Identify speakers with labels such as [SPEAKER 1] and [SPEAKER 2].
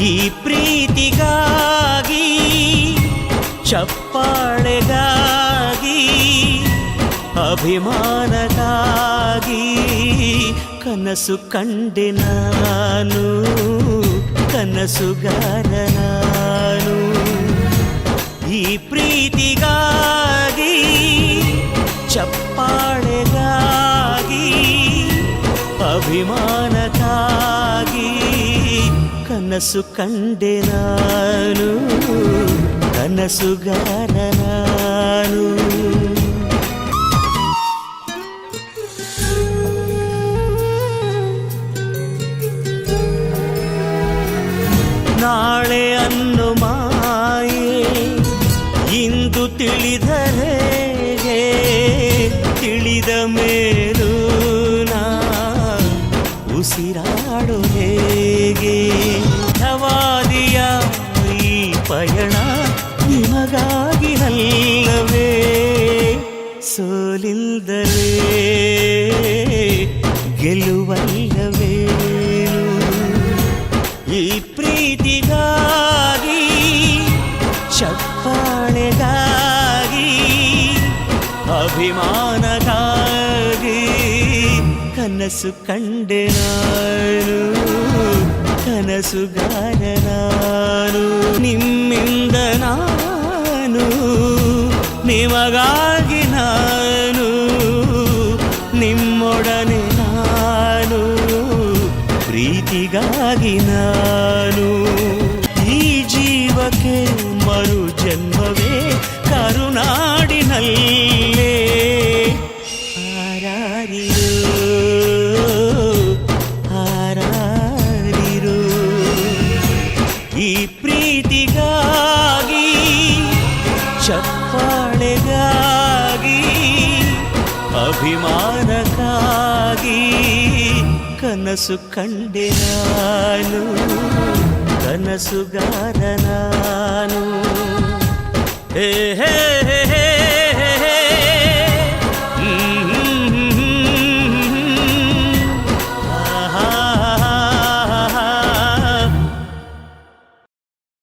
[SPEAKER 1] ಈ ಪ್ರೀತಿಗಾಗಿ ಚಪ್ಪಾಳೆಗಾಗಿ ಅಭಿಮಾನಕ್ಕಾಗಿ ಕನಸು ಕಂಡೆ ನಾನು ಕನಸುಗಾರ ಈ ಪ್ರೀತಿಗಾಗಿ ಚಪ್ಪಾಳೆಗಾಗಿ ಕನಸು ಕಂಡೆ ನಾನು ಕನಸುಗಾರ ನಾನು ನಾಳೆ ಅನ್ನು ಮಾಯೆ ಇಂದು ತಿಳಿದರೆ ತಿಳಿದ ಮೇಲೂ ನಾ ಉಸಿರಾಡು ಪಯಣ ನಿಮಗಾಗಿ ಅಲ್ಲವೇ? ಸೋಲಿಲ್ದಲೇ ಗೆಲುವಲ್ಲವೇ? ಈ ಪ್ರೀತಿಗಾಗಿ ಚಪ್ಪಾಳೆಗಾಗಿ ಅಭಿಮಾನಗಾಗಿ ಕನಸು ಕಂಡೆ ನಾನು ಕನಸುಗಾರ ನಿಮ್ಮಿಂದ ನಾನು ನಿಮಗಾಗಿ ನಾನು ನಿಮ್ಮೊಡನೆ ನಾನು ಪ್ರೀತಿಗಾಗಿ ನಾನು. ಈ ಜೀವಕ್ಕೆ ಮರು ಜನ್ಮವೇ ಕರುನಾಡಿನಲ್ಲೇ. ಅಭಿಮಾನಕ್ಕಾಗಿ ಕನಸು ಕಂಡೆ ನಾನು ಕನಸುಗಾರ ನಾನು ಹೇ ಹೇ ಹೇ ಹೇ